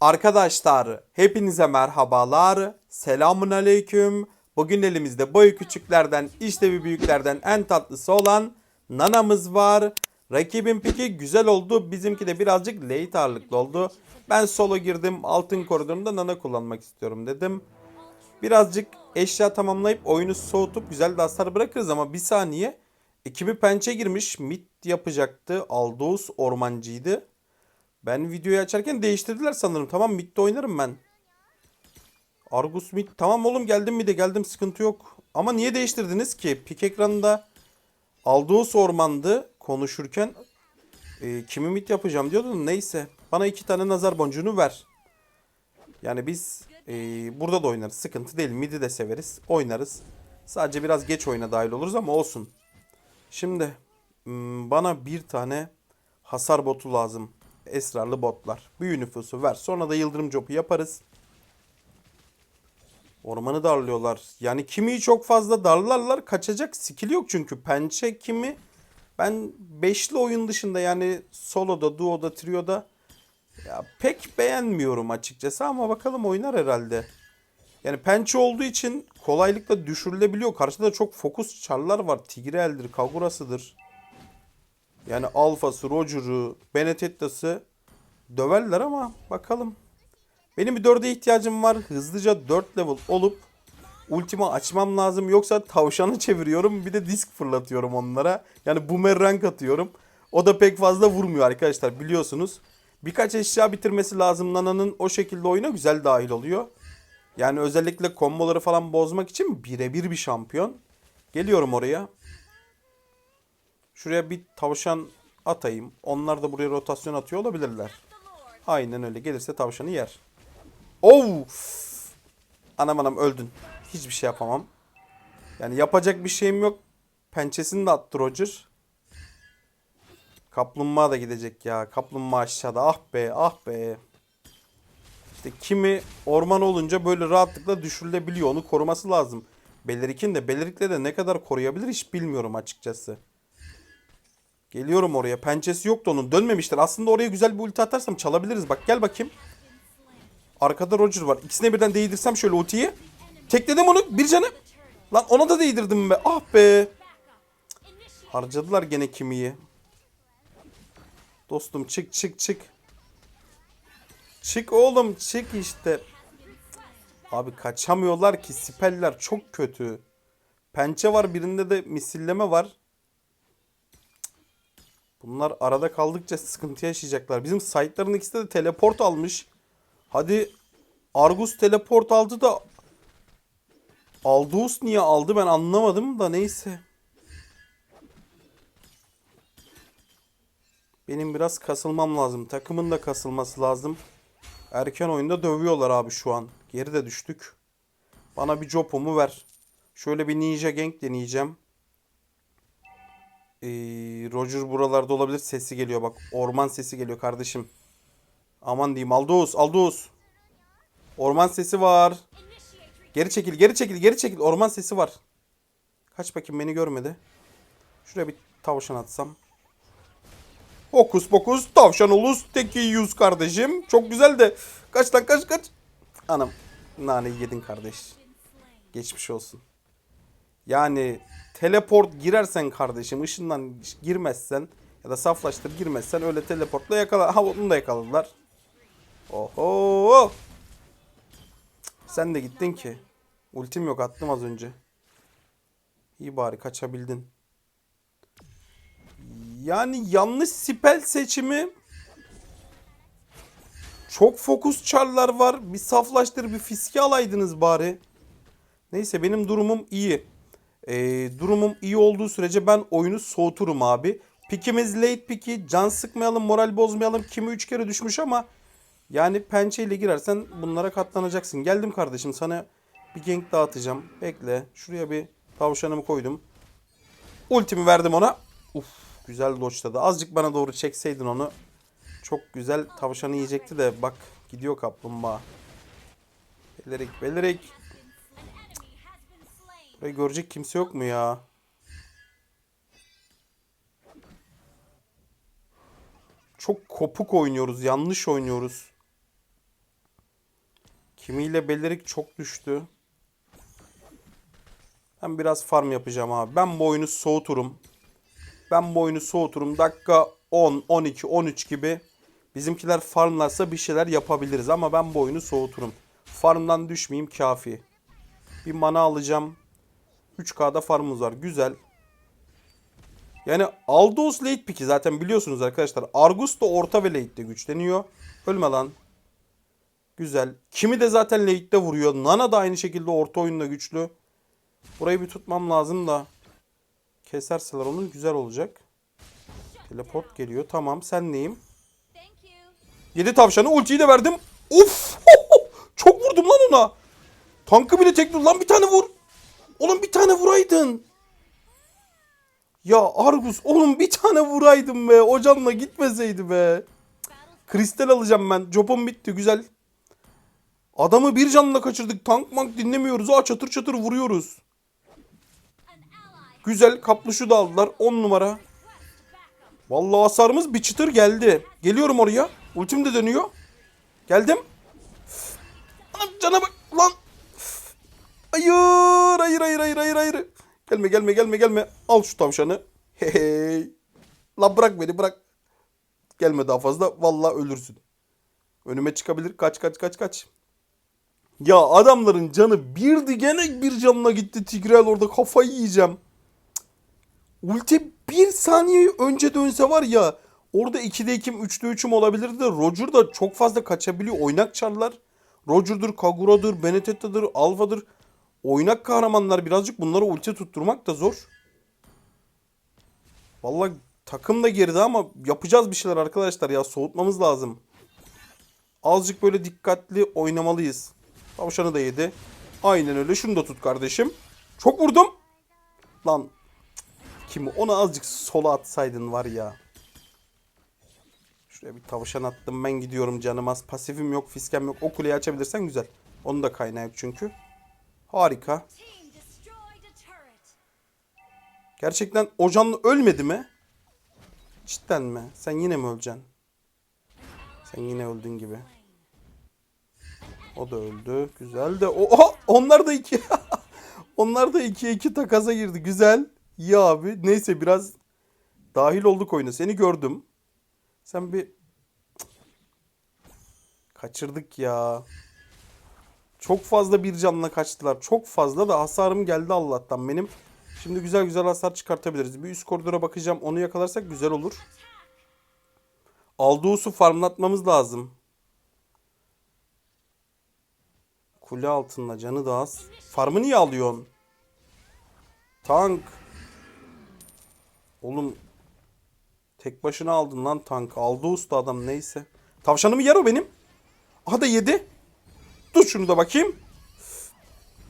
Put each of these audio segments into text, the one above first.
Arkadaşlar hepinize merhabalar. Selamun aleyküm. Bugün elimizde boyu küçüklerden işlevi büyüklerden en tatlısı olan nanamız var. Rakibin piki güzel oldu. Bizimki de birazcık late ağırlıklı oldu. Ben solo girdim. Altın koridorunda nana kullanmak istiyorum dedim. Birazcık eşya tamamlayıp oyunu soğutup güzel de hasar bırakırız ama bir saniye. Ekibi pençe girmiş. Mid yapacaktı. Aldous ormancıydı. Ben videoyu açarken değiştirdiler sanırım. Tamam midde oynarım ben. Argus mid. Tamam oğlum geldim mi de geldim sıkıntı yok. Ama niye değiştirdiniz ki? Pik ekranında Aldous ormandı konuşurken. E, kimi mid yapacağım diyordun. Neyse. Bana iki tane nazar boncuğunu ver. Yani biz e, burada da oynarız. Sıkıntı değil. Mid'i de severiz. Oynarız. Sadece biraz geç oyuna dahil oluruz ama olsun. Şimdi hmm, bana bir tane hasar botu lazım. Esrarlı botlar. Büyü nüfusu ver. Sonra da yıldırım copu yaparız. Ormanı darlıyorlar. Yani kimi çok fazla darlarlar. Kaçacak skill yok çünkü. Pençe kimi ben beşli oyun dışında yani soloda, duoda, trioda ya pek beğenmiyorum açıkçası ama bakalım oynar herhalde. Yani pençe olduğu için kolaylıkla düşürülebiliyor. Karşıda çok fokus çarlar var. Tigreal'dir, Kagura'sıdır. Yani Alfa'sı, Roger'ı, Benetetta'sı döverler ama bakalım. Benim bir dörde ihtiyacım var. Hızlıca 4 level olup ultimi açmam lazım. Yoksa tavşanı çeviriyorum bir de disk fırlatıyorum onlara. Yani boomerang atıyorum. O da pek fazla vurmuyor arkadaşlar biliyorsunuz. Birkaç eşya bitirmesi lazım Nana'nın o şekilde oyuna güzel dahil oluyor. Yani özellikle komboları falan bozmak için birebir bir şampiyon. Geliyorum oraya. Şuraya bir tavşan atayım. Onlar da buraya rotasyon atıyor olabilirler. Aynen öyle. Gelirse tavşanı yer. Oh! Anam anam öldün. Hiçbir şey yapamam. Yani yapacak bir şeyim yok. Pençesini de attı Roger. Kaplumbağa da gidecek ya. Kaplumbağa aşağıda. Ah be ah be. İşte kimi orman olunca böyle rahatlıkla düşürülebiliyor. Onu koruması lazım. Belirik'in de Belirik'le de ne kadar koruyabilir hiç bilmiyorum açıkçası. Geliyorum oraya. Pençesi yoktu onun. Dönmemişler. Aslında oraya güzel bir ulti atarsam çalabiliriz. Bak gel bakayım. Arkada Roger var. İkisine birden değdirsem şöyle ultiyi. Tekledim onu. Bir canı. Lan ona da değdirdim be. Ah be. Harcadılar gene kimiyi. Dostum çık çık çık. Çık oğlum çık işte. Abi kaçamıyorlar ki. Sipeller çok kötü. Pençe var birinde de misilleme var. Bunlar arada kaldıkça sıkıntı yaşayacaklar. Bizim site'ların ikisi de teleport almış. Hadi Argus teleport aldı da Aldous niye aldı ben anlamadım da neyse. Benim biraz kasılmam lazım. Takımın da kasılması lazım. Erken oyunda dövüyorlar abi şu an. Geri de düştük. Bana bir jopumu ver. Şöyle bir ninja gang deneyeceğim. Ee, Roger buralarda olabilir. Sesi geliyor bak. Orman sesi geliyor kardeşim. Aman diyeyim. Aldous. Aldous. Orman sesi var. Geri çekil. Geri çekil. Geri çekil. Orman sesi var. Kaç bakayım beni görmedi. Şuraya bir tavşan atsam. Hokus pokus tavşan oluz teki yüz kardeşim. Çok güzel de. Kaç lan kaç kaç. Anam naneyi yedin kardeş. Geçmiş olsun. Yani teleport girersen kardeşim ışından girmezsen ya da saflaştır girmezsen öyle teleportla yakala. Ha onu da yakaladılar. Oho. Sen de gittin ki. Ultim yok attım az önce. İyi bari kaçabildin. Yani yanlış spell seçimi. Çok fokus çarlar var. Bir saflaştır bir fiske alaydınız bari. Neyse benim durumum iyi. Ee, durumum iyi olduğu sürece ben oyunu soğuturum abi. Pikimiz late piki. Can sıkmayalım, moral bozmayalım. Kimi 3 kere düşmüş ama yani pençeyle girersen bunlara katlanacaksın. Geldim kardeşim sana bir gank dağıtacağım. Bekle. Şuraya bir tavşanımı koydum. Ultimi verdim ona. Uf, güzel dodge'ladı. Azıcık bana doğru çekseydin onu. Çok güzel tavşanı yiyecekti de bak gidiyor kaplumbağa. Belirik belirik. Burayı görecek kimse yok mu ya? Çok kopuk oynuyoruz. Yanlış oynuyoruz. Kimiyle Belirik çok düştü. Ben biraz farm yapacağım abi. Ben bu oyunu soğuturum. Ben bu oyunu soğuturum. Dakika 10, 12, 13 gibi bizimkiler farmlarsa bir şeyler yapabiliriz. Ama ben bu oyunu soğuturum. Farmdan düşmeyeyim kafi. Bir mana alacağım. 3K'da farmımız var. Güzel. Yani Aldous late pick'i zaten biliyorsunuz arkadaşlar. Argus da orta ve late'de güçleniyor. Ölme lan. Güzel. Kimi de zaten late'de vuruyor. Nana da aynı şekilde orta oyunda güçlü. Burayı bir tutmam lazım da. Keserseler onu güzel olacak. Teleport geliyor. Tamam sen neyim? Thank you. 7 tavşanı ultiyi de verdim. Of! Çok vurdum lan ona. Tankı bile tek dur lan bir tane vur. Oğlum bir tane vuraydın. Ya Argus oğlum bir tane vuraydın be. O canla gitmeseydi be. Kristal alacağım ben. Jobum bitti güzel. Adamı bir canla kaçırdık. Tank mank dinlemiyoruz. Aa çatır çatır vuruyoruz. Güzel kapluşu da aldılar. 10 numara. Vallahi hasarımız bir çıtır geldi. Geliyorum oraya. Ultim de dönüyor. Geldim. Anam cana bak. Hayır, hayır, hayır, hayır, hayır, hayır. Gelme, gelme, gelme, gelme. Al şu tavşanı. Hey. Lan bırak beni, bırak. Gelme daha fazla. Vallahi ölürsün. Önüme çıkabilir. Kaç, kaç, kaç, kaç. Ya adamların canı birdi gene bir canına gitti Tigrel orada kafayı yiyeceğim. Ulti bir saniye önce dönse var ya orada 2'de 2'm 3'de 3'üm olabilirdi de Roger da çok fazla kaçabiliyor. Oynak çarlar. Roger'dır, Kagura'dır, Benetetta'dır, Alpha'dır. Oynak kahramanlar birazcık bunlara ulti tutturmak da zor. Vallahi takım da geride ama yapacağız bir şeyler arkadaşlar ya soğutmamız lazım. Azıcık böyle dikkatli oynamalıyız. Tavşanı da yedi. Aynen öyle. Şunu da tut kardeşim. Çok vurdum. Lan kim onu azıcık sola atsaydın var ya. Şuraya bir tavşan attım. Ben gidiyorum canım az. Pasifim yok, fiskem yok. O kuleyi açabilirsen güzel. Onun da kaynağı yok çünkü. Harika. Gerçekten o ölmedi mi? Cidden mi? Sen yine mi öleceksin? Sen yine öldün gibi. O da öldü. Güzel de. Oha! Onlar da iki. Onlar da 2'ye 2 takasa girdi. Güzel. İyi abi. Neyse biraz dahil olduk oyuna. Seni gördüm. Sen bir kaçırdık ya. Çok fazla bir canla kaçtılar. Çok fazla da hasarım geldi Allah'tan benim. Şimdi güzel güzel hasar çıkartabiliriz. Bir üst koridora bakacağım. Onu yakalarsak güzel olur. Aldığusu farmlatmamız lazım. Kule altında canı da az. Farmı niye alıyorsun? Tank. Oğlum. Tek başına aldın lan tank. Aldı usta adam neyse. Tavşanımı yer o benim. Aha da yedi. Dur şunu da bakayım.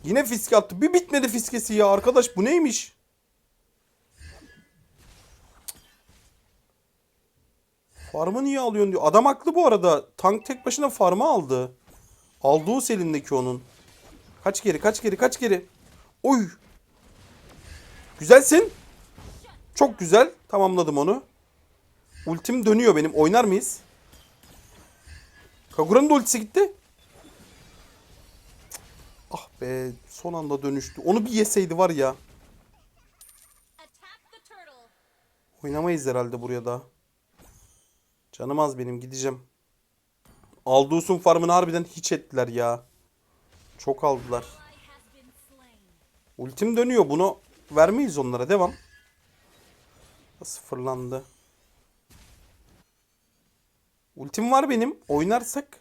Yine fiske attı. Bir bitmedi fiskesi ya arkadaş bu neymiş? Farmı niye alıyorsun diyor. Adam haklı bu arada. Tank tek başına farmı aldı. Aldığı elindeki onun. Kaç geri kaç geri kaç geri. Oy. Güzelsin. Çok güzel. Tamamladım onu. Ultim dönüyor benim. Oynar mıyız? Kagura'nın da ultisi gitti. Be son anda dönüştü. Onu bir yeseydi var ya. Oynamayız herhalde buraya da. Canım az benim gideceğim. Aldus'un farmını harbiden hiç ettiler ya. Çok aldılar. Ultim dönüyor bunu vermeyiz onlara devam. Sıfırlandı. Ultim var benim. Oynarsak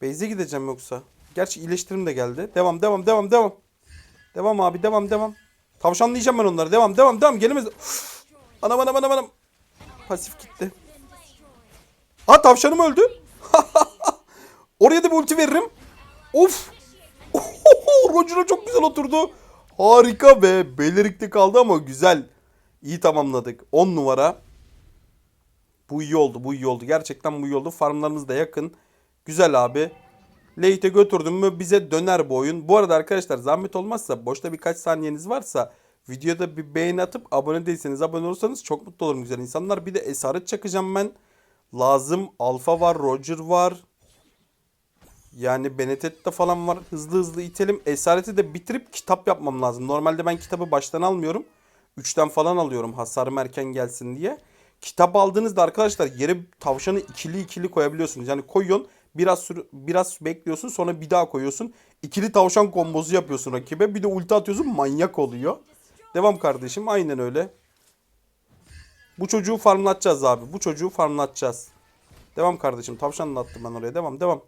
Beyze gideceğim yoksa. Gerçi iyileştirim de geldi. Devam devam devam devam. Devam abi devam devam. Tavşanlayacağım ben onları. Devam devam devam. Gelemez. Uf. Anam anam anam anam. Pasif gitti. Ha tavşanım öldü. Oraya da bir ulti veririm. Of. Roger'a çok güzel oturdu. Harika be. Belirikte kaldı ama güzel. İyi tamamladık. 10 numara. Bu iyi oldu. Bu iyi oldu. Gerçekten bu iyi oldu. Farmlarımız da yakın. Güzel abi. Late'e götürdüm mü bize döner bu oyun. Bu arada arkadaşlar zahmet olmazsa boşta birkaç saniyeniz varsa videoda bir beğeni atıp abone değilseniz abone olursanız çok mutlu olurum güzel insanlar. Bir de esaret çakacağım ben. Lazım. Alfa var. Roger var. Yani Benedetta falan var. Hızlı hızlı itelim. Esareti de bitirip kitap yapmam lazım. Normalde ben kitabı baştan almıyorum. 3'ten falan alıyorum hasarım erken gelsin diye. Kitap aldığınızda arkadaşlar yere tavşanı ikili ikili koyabiliyorsunuz. Yani koyuyorsun biraz sürü, biraz bekliyorsun sonra bir daha koyuyorsun. İkili tavşan kombosu yapıyorsun rakibe. Bir de ulti atıyorsun manyak oluyor. Devam kardeşim aynen öyle. Bu çocuğu farmlatacağız abi. Bu çocuğu farmlatacağız. Devam kardeşim. Tavşanla attım ben oraya. Devam devam.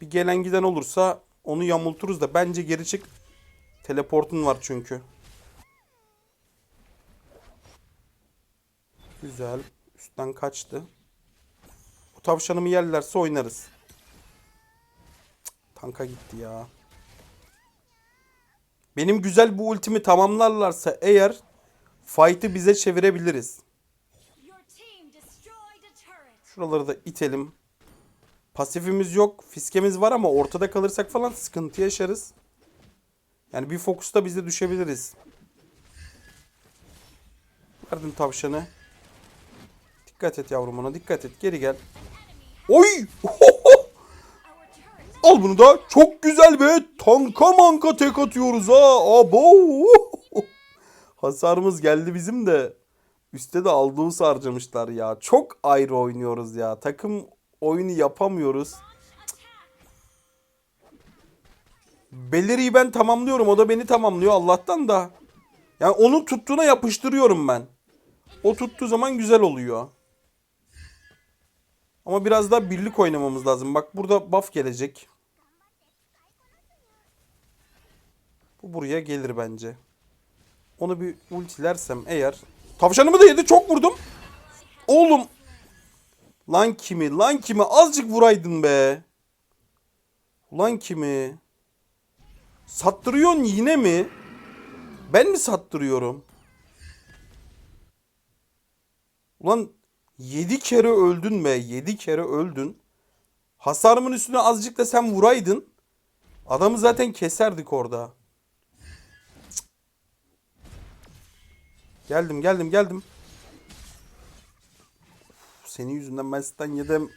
Bir gelen giden olursa onu yamulturuz da bence geri çık. Teleportun var çünkü. Güzel. Üstten kaçtı. Tavşanımı yerlerse oynarız. Tanka gitti ya. Benim güzel bu ultimi tamamlarlarsa eğer fight'ı bize çevirebiliriz. Şuraları da itelim. Pasifimiz yok. Fiskemiz var ama ortada kalırsak falan sıkıntı yaşarız. Yani bir fokusta biz de düşebiliriz. Verdim tavşanı. Dikkat et yavrum ona. Dikkat et. Geri gel. Oy! Al bunu da. Çok güzel be. Tanka manka tek atıyoruz ha. Abo. Hasarımız geldi bizim de. Üste de Aldous harcamışlar ya. Çok ayrı oynuyoruz ya. Takım oyunu yapamıyoruz. attack. Beliri'yi ben tamamlıyorum. O da beni tamamlıyor Allah'tan da. Yani onun tuttuğuna yapıştırıyorum ben. O tuttuğu zaman güzel oluyor. Ama biraz daha birlik oynamamız lazım. Bak burada buff gelecek. Bu buraya gelir bence. Onu bir ultilersem eğer. Tavşanımı da yedi. Çok vurdum. Oğlum. Lan kimi? Lan kimi? Azıcık vuraydın be. Lan kimi? Sattırıyorsun yine mi? Ben mi sattırıyorum? Ulan 7 kere öldün be. 7 kere öldün. Hasarımın üstüne azıcık da sen vuraydın. Adamı zaten keserdik orada. Cık. Geldim geldim geldim. Senin yüzünden ben sizden yedim.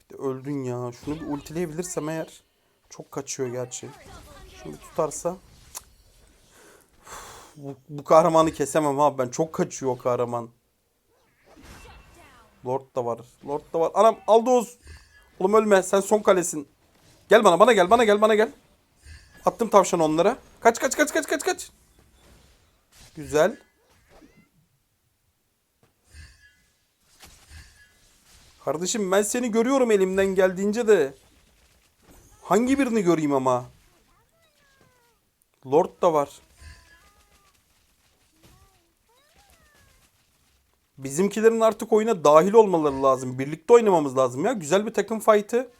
Bir de öldün ya. Şunu bir ultileyebilirsem eğer. Çok kaçıyor gerçi. Şimdi tutarsa. Uf, Bu, bu kahramanı kesemem abi ben. Çok kaçıyor o kahraman. Lord da var. Lord da var. Anam Aldous. Oğlum ölme. Sen son kalesin. Gel bana bana gel bana gel bana gel. Attım tavşan onlara. Kaç kaç kaç kaç kaç kaç. Güzel. Kardeşim ben seni görüyorum elimden geldiğince de. Hangi birini göreyim ama? Lord da var. Bizimkilerin artık oyuna dahil olmaları lazım. Birlikte oynamamız lazım ya. Güzel bir takım fight'ı.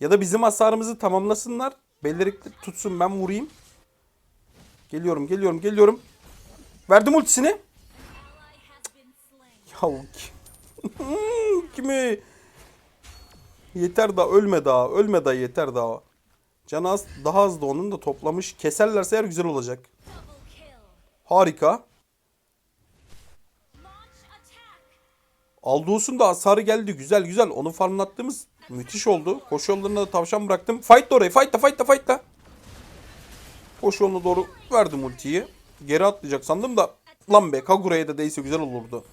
Ya da bizim hasarımızı tamamlasınlar. Belirlikli tutsun ben vurayım. Geliyorum geliyorum geliyorum. Verdim ultisini. Ya kim- kimi? Yeter daha ölme daha. Ölme daha yeter daha. Canı az, daha az da onun da toplamış. Keserlerse eğer güzel olacak. Harika. Aldous da hasarı geldi. Güzel güzel. Onu farmlattığımız müthiş oldu. Koşu yollarına da tavşan bıraktım. Fight da oraya. Fight da fight da fight da. Koşu yoluna doğru verdim ultiyi. Geri atlayacak sandım da. Lan be Kagura'ya da değse güzel olurdu.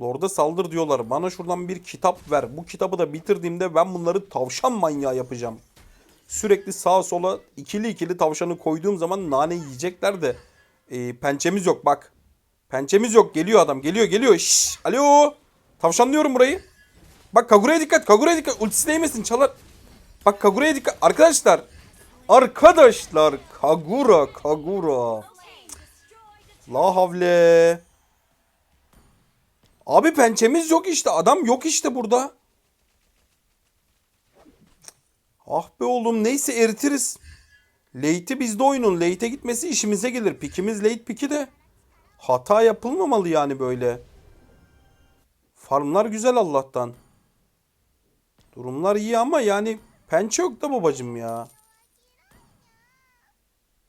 Lord'a saldır diyorlar. Bana şuradan bir kitap ver. Bu kitabı da bitirdiğimde ben bunları tavşan manyağı yapacağım. Sürekli sağa sola ikili ikili tavşanı koyduğum zaman nane yiyecekler de. e, pençemiz yok bak. Pençemiz yok. Geliyor adam. Geliyor geliyor. Şşş. Alo. Tavşanlıyorum burayı. Bak Kagura'ya dikkat. Kagura'ya dikkat. Ultisi değmesin çalar. Bak Kagura'ya dikkat. Arkadaşlar. Arkadaşlar. Kagura. Kagura. La havle. Abi pençemiz yok işte. Adam yok işte burada. Ah be oğlum neyse eritiriz. Late'i bizde oyunun. Late'e gitmesi işimize gelir. Pikimiz late piki de. Hata yapılmamalı yani böyle. Farmlar güzel Allah'tan. Durumlar iyi ama yani pençe yok da babacım ya.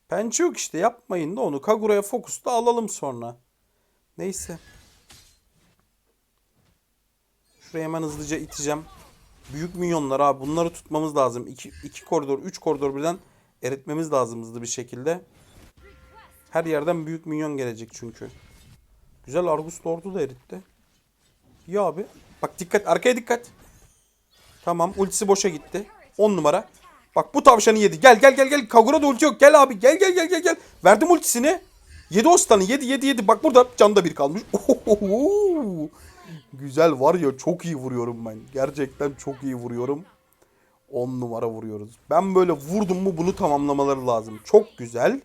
Pençe yok işte yapmayın da onu. Kagura'ya fokusla alalım sonra. Neyse. Şuraya hemen hızlıca iteceğim. Büyük minyonlar abi. Bunları tutmamız lazım. İki, iki koridor, üç koridor birden eritmemiz lazım hızlı bir şekilde. Her yerden büyük minyon gelecek çünkü. Güzel Argus Lord'u da eritti. İyi abi. Bak dikkat. Arkaya dikkat. Tamam. Ultisi boşa gitti. 10 numara. Bak bu tavşanı yedi. Gel gel gel gel. Kagura da ulti yok. Gel abi. Gel gel gel gel gel. Verdim ultisini. Yedi o stun'ı. Yedi yedi yedi. Bak burada canda bir kalmış. Ohohoho. Güzel var ya çok iyi vuruyorum ben. Gerçekten çok iyi vuruyorum. 10 numara vuruyoruz. Ben böyle vurdum mu bunu tamamlamaları lazım. Çok güzel.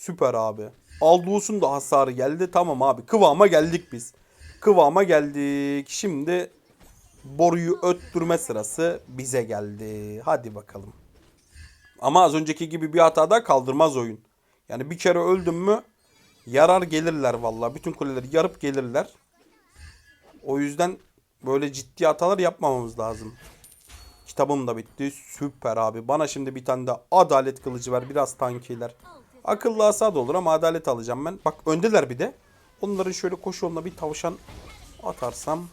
Süper abi. Alduğusun da hasarı geldi. Tamam abi. Kıvama geldik biz. Kıvama geldik. Şimdi boruyu öttürme sırası bize geldi. Hadi bakalım. Ama az önceki gibi bir hatada kaldırmaz oyun. Yani bir kere öldüm mü yarar gelirler vallahi. Bütün kuleleri yarıp gelirler. O yüzden böyle ciddi hatalar yapmamamız lazım. Kitabım da bitti. Süper abi. Bana şimdi bir tane de adalet kılıcı ver. Biraz tankiler. Akıllı asa da olur ama adalet alacağım ben. Bak öndeler bir de. Onların şöyle koşu yoluna bir tavşan atarsam.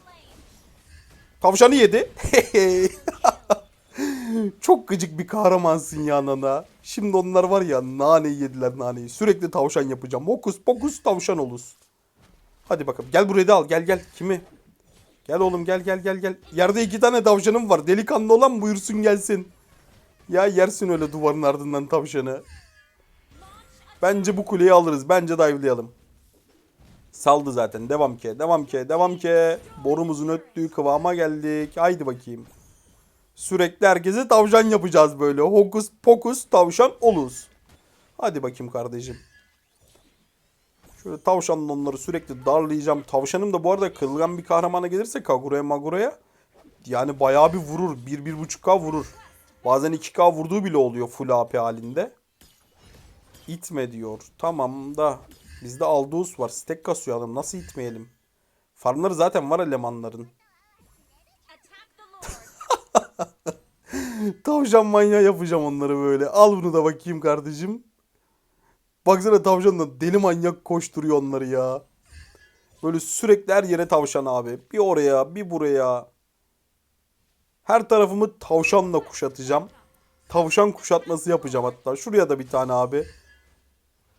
Tavşanı yedi. Çok gıcık bir kahramansın ya nana. Şimdi onlar var ya naneyi yediler naneyi. Sürekli tavşan yapacağım. Hokus pokus tavşan oluz. Hadi bakalım. Gel buraya da al. Gel gel. Kimi? Gel oğlum gel gel gel gel. Yerde iki tane tavşanım var. Delikanlı olan buyursun gelsin. Ya yersin öyle duvarın ardından tavşanı. Bence bu kuleyi alırız. Bence dive'layalım. Saldı zaten. Devam ki. Devam ki. Devam ki. Borumuzun öttüğü kıvama geldik. Haydi bakayım. Sürekli herkese tavşan yapacağız böyle. Hokus pokus tavşan oluz. Hadi bakayım kardeşim. Şöyle tavşanla onları sürekli darlayacağım. Tavşanım da bu arada kırılgan bir kahramana gelirse Kagura'ya Magura'ya yani bayağı bir vurur. 1-1.5k vurur. Bazen 2k vurduğu bile oluyor full AP halinde. İtme diyor. Tamam da bizde Aldous var. Stack kasıyor adam. Nasıl itmeyelim? Farmları zaten var elemanların. Tavşan manyağı yapacağım onları böyle. Al bunu da bakayım kardeşim. Baksana tavşan da deli manyak koşturuyor onları ya. Böyle sürekli her yere tavşan abi. Bir oraya bir buraya. Her tarafımı tavşanla kuşatacağım. Tavşan kuşatması yapacağım hatta. Şuraya da bir tane abi.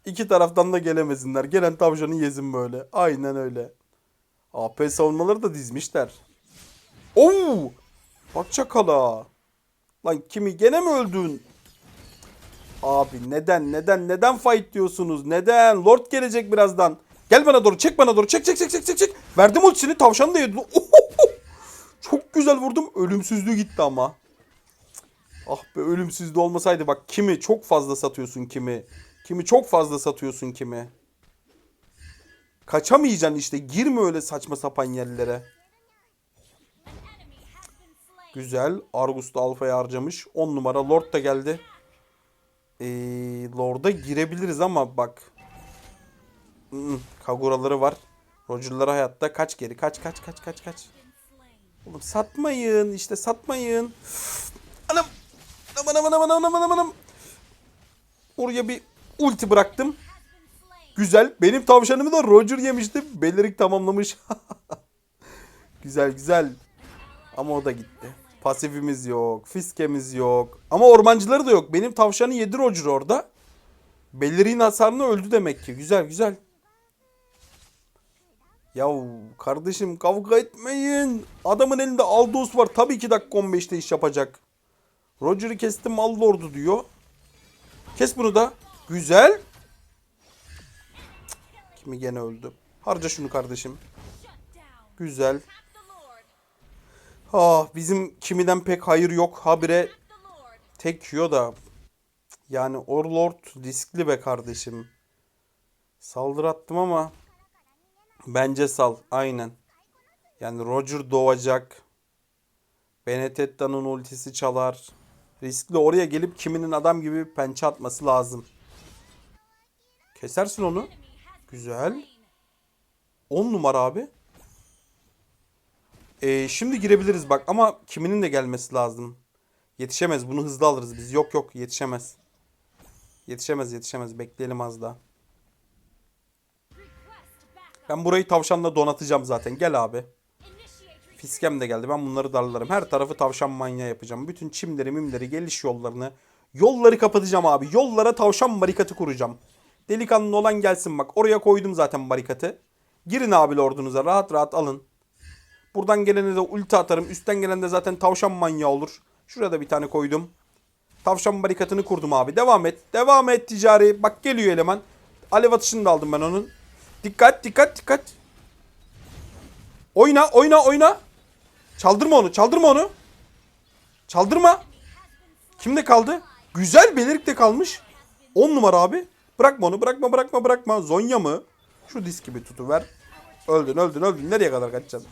İki taraftan da gelemesinler. Gelen tavşanı yezin böyle. Aynen öyle. AP savunmaları da dizmişler. Oo! Bak çakala. Lan kimi gene mi öldün? Abi neden neden neden fight diyorsunuz? Neden? Lord gelecek birazdan. Gel bana doğru çek bana doğru çek çek çek çek çek çek. Verdim ultisini tavşanı da yedi. Çok güzel vurdum. Ölümsüzlüğü gitti ama. Ah be ölümsüzlüğü olmasaydı bak kimi çok fazla satıyorsun kimi. Kimi çok fazla satıyorsun kimi. Kaçamayacaksın işte. Girme öyle saçma sapan yerlere. Güzel. Argus da Alfa'ya harcamış. 10 numara. Lord da geldi. Ee, Lord'a girebiliriz ama bak. Kaguraları var. Roger'ları hayatta. Kaç geri. Kaç kaç kaç kaç kaç. Oğlum satmayın. işte satmayın. Anam. Anam anam anam anam anam anam. Oraya bir ulti bıraktım. Güzel. Benim tavşanımı da Roger yemişti. Belirik tamamlamış. güzel güzel. Ama o da gitti. Pasifimiz yok. Fiskemiz yok. Ama ormancıları da yok. Benim tavşanı yedi Roger orada. Belirik'in hasarını öldü demek ki. Güzel güzel. Yahu kardeşim kavga etmeyin. Adamın elinde Aldous var. Tabii 2 dakika 15'te iş yapacak. Roger'ı kestim mal lordu diyor. Kes bunu da. Güzel. Kimi gene öldü. Harca şunu kardeşim. Güzel. Ah bizim kimiden pek hayır yok. Habire tek yiyor da. Yani Orlord riskli be kardeşim. Saldırı attım ama bence sal. Aynen. Yani Roger doğacak. Benetetta'nın ultisi çalar. Riskli oraya gelip kiminin adam gibi pençe atması lazım. Kesersin onu. Güzel. slain. 10 numara abi. Ee, şimdi girebiliriz bak ama kiminin de gelmesi lazım. Yetişemez. Bunu hızlı alırız biz. Yok yok yetişemez. Yetişemez yetişemez. Bekleyelim az daha. Ben burayı tavşanla donatacağım zaten. Gel abi. Fiskem de geldi. Ben bunları darlarım. Her tarafı tavşan manyağı yapacağım. Bütün çimleri, mimleri, geliş yollarını, yolları kapatacağım abi. Yollara tavşan barikatı kuracağım. Delikanlı olan gelsin bak. Oraya koydum zaten barikatı. Girin abi lordunuza. Rahat rahat alın. Buradan gelene de ulti atarım. Üstten gelen de zaten tavşan manyağı olur. Şuraya da bir tane koydum. Tavşan barikatını kurdum abi. Devam et. Devam et ticari. Bak geliyor eleman. Alev atışını da aldım ben onun. Dikkat dikkat dikkat. Oyna oyna oyna. Çaldırma onu çaldırma onu. Çaldırma. Kimde kaldı? Güzel Belirik'te kalmış. 10 numara abi. Bırakma onu bırakma bırakma bırakma. Zonya mı? Şu disk gibi tutuver. Öldün öldün öldün. Nereye kadar kaçacaksın?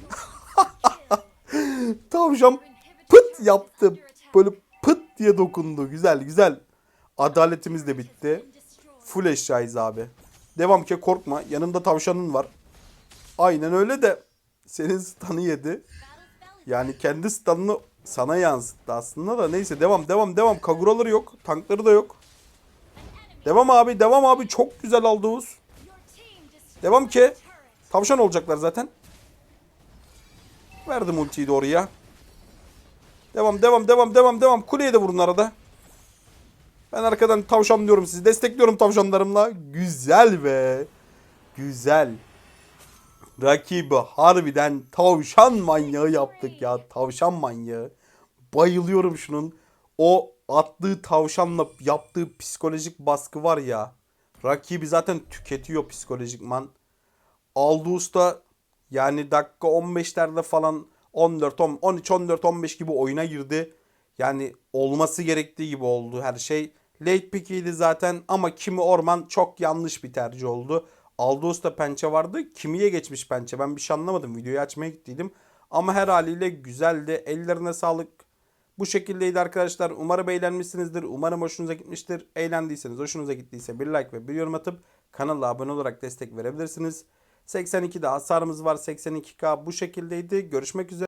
Tavşan pıt yaptı. Böyle pıt diye dokundu. Güzel güzel. Adaletimiz de bitti. Full eşyayız abi. Devam ki korkma. Yanında tavşanın var. Aynen öyle de senin stun'ı yedi. Yani kendi stun'ını sana yansıttı aslında da neyse devam devam devam. Kaguraları yok. Tankları da yok. Devam abi devam abi. Çok güzel aldı. Devam ki. Tavşan olacaklar zaten. Verdim ultiyi de oraya. Devam devam devam devam devam. Kuleye de vurun arada. Ben arkadan tavşan diyorum sizi. Destekliyorum tavşanlarımla. Güzel be. Güzel. Rakibi harbiden tavşan manyağı yaptık ya. Tavşan manyağı. Bayılıyorum şunun. O attığı tavşanla yaptığı psikolojik baskı var ya. Rakibi zaten tüketiyor psikolojikman. Aldous da yani dakika 15'lerde falan 14 10 13 14 15 gibi oyuna girdi. Yani olması gerektiği gibi oldu her şey. Late pick'iydi zaten ama Kimi Orman çok yanlış bir tercih oldu. Aldos'ta pençe vardı. Kimi'ye geçmiş pençe. Ben bir şey anlamadım. Videoyu açmaya gittiydim. Ama her haliyle güzeldi. Ellerine sağlık. Bu şekildeydi arkadaşlar. Umarım eğlenmişsinizdir. Umarım hoşunuza gitmiştir. Eğlendiyseniz, hoşunuza gittiyse bir like ve bir yorum atıp kanala abone olarak destek verebilirsiniz. 82'de hasarımız var. 82k bu şekildeydi. Görüşmek üzere.